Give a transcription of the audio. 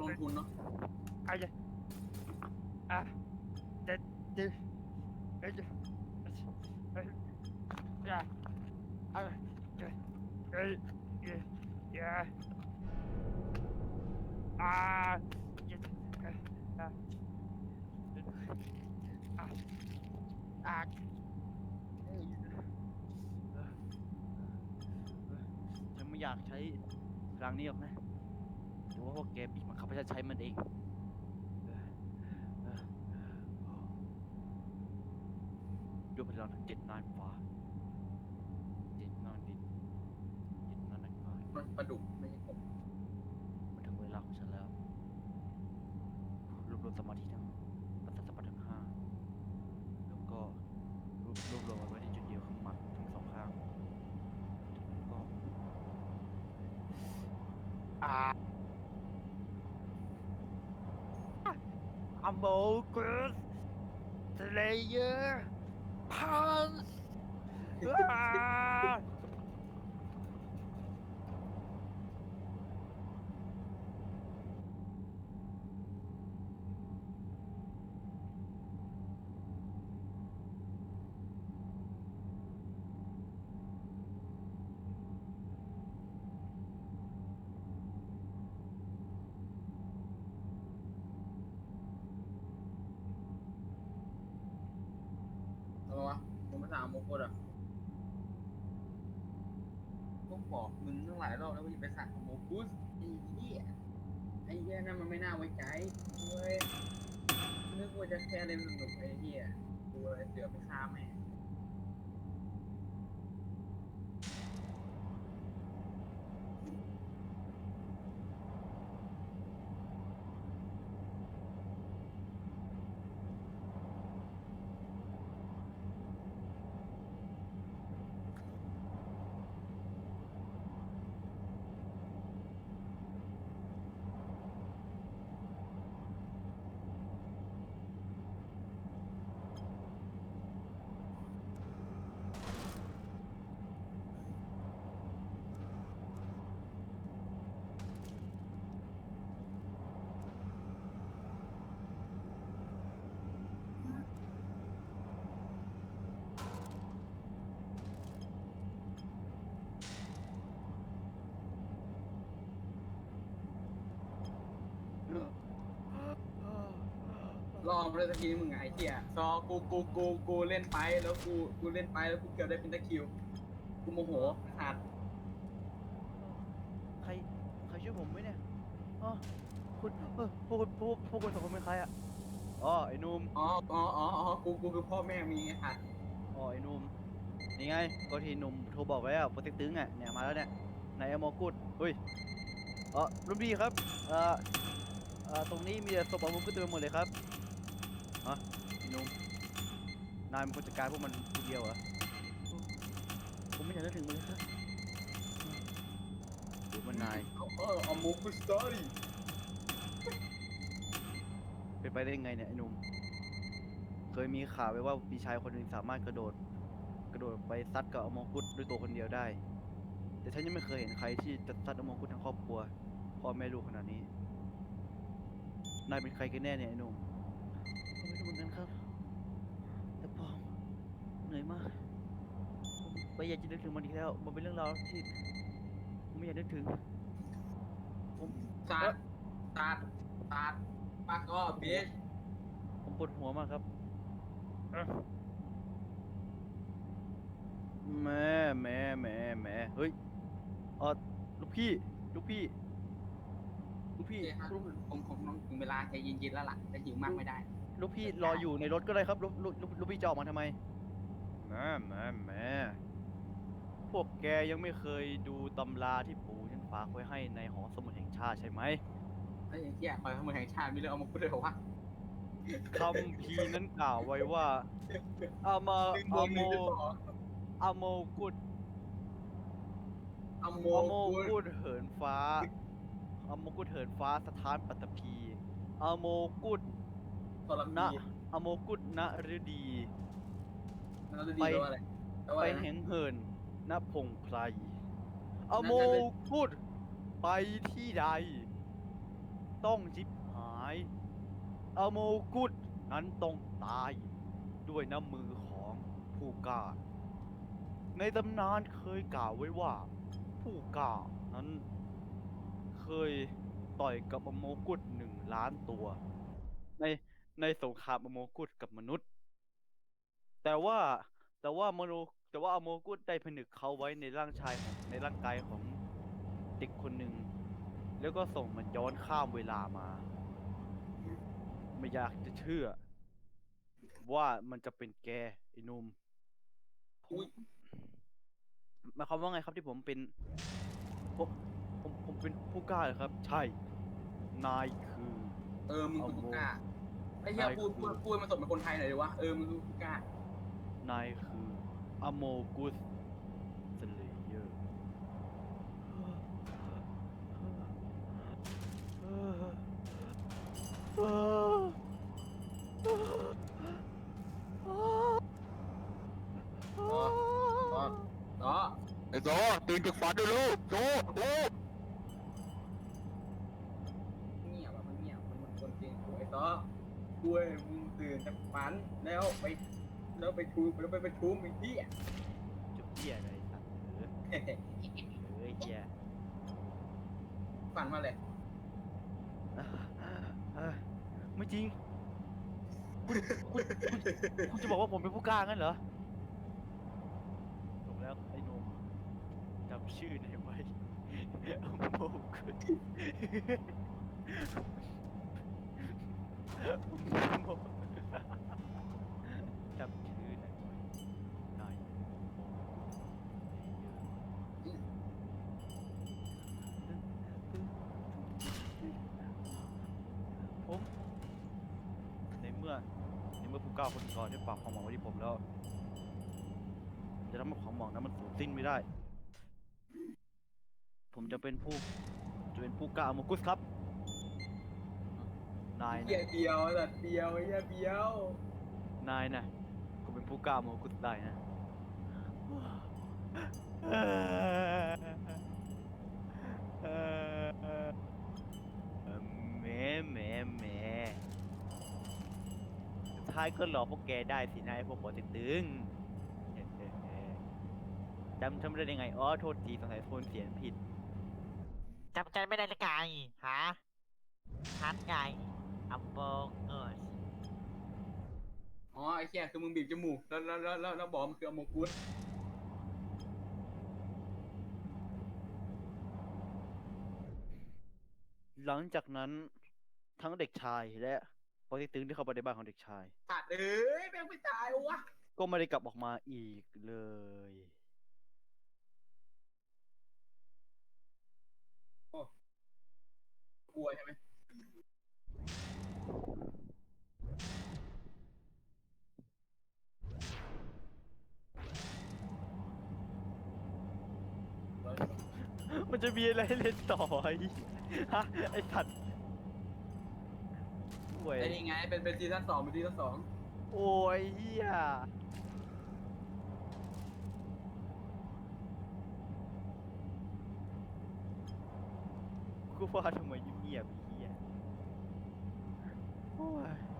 ลงทุนเนาะ ไม่อยากใช้พลังนี้หรอกนะหรือว่าพวกแกบีบบังคับให้ฉันใช้มันเองเออเออเออด้วยพลังทั้งเจ็ดนานฟ้าเจ็ดนานดินเจ็ดนานอากาศมันปลาดุกไม่ใช่กบมันถึงเวลาของฉันแล้วรวบรวมสมาธิทั้ง Amogus Slayer Punch ah! สามโมงกดอะก็บอกมึงตั้งหลายรอบแล้วว่าอย่าไปสั่งโมกุสไอ้เหี้ยไอ้เหี้ยนั่นมันไม่น่าไว้ใจเว้ยนึกว่าจะแค่เล่นสนุกไอ้เหี้ยดูเลยเสือไปฆ่าแม่ง รอบเลยสักทีมึงไงไอ้เหี้ยซอกูกูกูกูเล่นไปแล้วกูกูเล่นไปแล้วกูเกือบได้เป็นตะคริว กูโมโหขาดใครใครช่วยผมไหมเนี่ยอ๋อคุณเออพวกคุณพวกพวกคุณสองคนเป็นใครอะอ๋อไอ้หนุ่มอ๋ออ๋ออ๋ออ๋อกูกูคือพ่อแม่มีไงขาดอ๋อไอ้หนุ่มนี่ไงก็ที่หนุ่มโทรบอกไว้อะโปรเต็กตึงอะเนี่ยมาแล้วเนี่ยนายอมอกุดเฮ้ยเออรุ่นพี่ครับเอ่อเอ่อตรงนี้มีแต่ศพของผมก็เต็มไปหมดเลยครับ ฮะไอ้หนุ่มนายเป็นคนจัดการพวกมันคนเดียวเหรอผมไม่อยากจะถึงมันเลยครับดูมันนายเอาเออเอามูกุสตอรี่เป็นไปได้ยังไงเนี่ยไอ้หนุ่ม เคยมีข่าวไว้ว่ามีชายคนหนึ่งสามารถกระโดด กระโดดไปซัดกับอมองกุฎด้วยตัวคนเดียวได้ แต่ฉันยังไม่เคยเห็นใครที่จะซัดอมองกุฎทั้งครอบครัวพ่อแม่ลูกขนาดนี้ นายเป็นใครกันแน่เนี่ยไอ้หนุ่มผมไม่รู้เหมือนกันครับ แต่พอมเหนื่อย มากผมไม่อยากจะนึกถึงมันอีกแล้ว มันเป็นเรื่องราวที่ผมไม่อยากนึกถึงผมตาดตาดตาดปากก็เบสผมปวดหัวมากครับแม่แม่แม่แม่เฮ้ยเออลูกพี่ ลูกพี่ ลูกพี่พี่ครับลูกผมผมต้องถึงเวลาใจเย็นๆแล้วล่ะแต่หิวมากไม่ได้ ลูกพี่รออยู่ในรถก็ได้ครับ ลูกลูกลูกลูกพี่จะออกมาทำไมแม่แม่แม่พวกแกยังไม่เคยดูตำราที่ปู่ฉันฝากไว้ให้ในหอสมุดแห่งชาติใช่ไหมไอ้เหี้ยคอยขโมยแห่งชาติมีเรื่องเอามาพูดเลยเหรอวะคำพีร์นั้นกล่าวไว้ว่าอามาหนึ่งบวอากหโมนึ่งเป็นสองอาโมกุดเอาโมอาโมกุกุดดเหินฟ้าอาโมกุดเหินฟ้าสถานปัตตภีอาโมกุดทรณพีอาโมกุดณฤดี นั่นจะดีแปลว่าอะไรแปลว่าไปอะไรนะ แห่งเหินณพงไพรอโมกุดไปที่ใด ต้องจิบหายอโมกุดนั้นต้องตาย ด้วยน้ำมือของผู้กล้า ในตำนานเคยกล่าวไว้ว่า ผู้กล้านั้น เคยต่อยกับอโมกุดหนึ่งล้านตัว ในในสงครามอโมกุดกับมนุษย์ แต่ว่าแต่ว่ามโนแต่ว่าอโมกุดได้ผนึกเขาไว้ในร่างชายของในร่างกายของเด็กคนหนึ่ง แล้วก็ส่งมันย้อนข้ามเวลามา ไม่อยากจะเชื่อ ว่ามันจะเป็นแกไอ้หนุ่มผมอุ๊ยหมายความว่าไงครับที่ผมเป็น ผมผมผมเป็นผู้กล้าเหรอครับ ใช่ นายคือ เออมึงคือผู้กล้าไอ้เหี้ยได้พูดพูดพูดมันสมเป็นคนไทยหน่อยดิวะเออมึงคือผู้กล้า นายคืออโมกุสสเลเยอร์อ๋ออ๋อไอ้โซตื่นจากฝันด้วยลูกโซโอ้เงียบอะมันเงียบมันมันคนจริงกูไอ้ต้อกูเอ้ยมึงตื่นจากฝันแล้วไป แล้วไปชูแล้วไปประชุมไอ้เหี้ยจุดเหี้ยอะไรสัตว์เออเออเหี้ยฝันมาเลยเอ้ยไม่จริงคุณคุณคุณคุณจะบอกว่าผมเป็นผู้กล้างั้นเหรอจบแล้วไอ้หนุ่มจำชื่อไหนไว้อโมกุสอโมจ เก้9คนก่อนได้ฝากความหวังไว้ที่ผมแล้ว จะทำให้ความหวังนั้นมันสูญสิ้นไม่ได้ ผมจะเป็นผู้จะเป็นผู้กล้าวามกุสครับ นายเบียนะเดียวสัตว์เดียวอ้เหี้ยเดียวนายนะก็เป็นผู้กล้าวามกุสได้นะ ท้ายก็หลอกพวกแกได้สินายพวกปอติดตึงจำจำได้ยังไง อ๋อ โทษทีสงสัยโฟนเสียงผิด จำใจไม่ได้ละไงฮะฮัทไงอัมโบเอออ๋อไอ้เหี้ยคือมึงบีบจมูกแล้วแล้วแล้วแล้วแล้วบอกมันคืออโมกุสหลังจากนั้นทั้งเด็กชายและป อติดตึงที่เข้าไปในบ้านของเด็กชายขาดเอ้ยแม่งไม่ตายวะก็ไม่ได้กลับออกมาอีกเลย กลัวใช่ไหมร้อยสองมันจะมีอะไรให้เล่นต่อไอ้ฮะไอ้สัตว์ โว้ยไอ้นี่ไงเป็นเป็นซีซั่นสองเป็นซีซั่นสองโอ้ยเฮียกูว่าทำไมเงียบๆไอ้เฮียโอ้ย